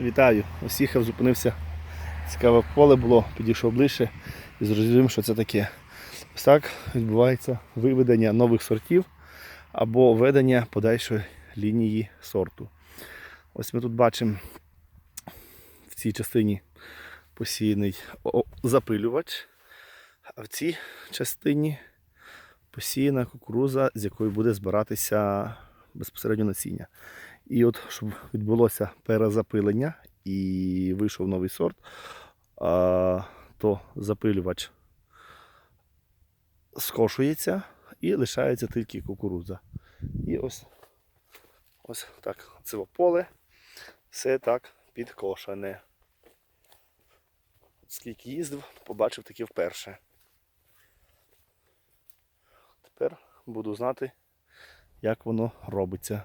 Вітаю! Ось їхав, зупинився. Цікаве поле було, підійшов ближче і зрозумів, що це таке. Ось так відбувається виведення нових сортів або ведення подальшої лінії сорту. Ось ми тут бачимо в цій частині посіяний запилювач, а в цій частині посіяна кукуруза, з якої буде збиратися безпосередньо насіння. І от, щоб відбулося перезапилення і вийшов новий сорт, то запилювач скошується і лишається тільки кукурудза. І ось, ось так, це поле, все так підкошене. Скільки їздив, побачив таке вперше. Тепер буду знати, як воно робиться.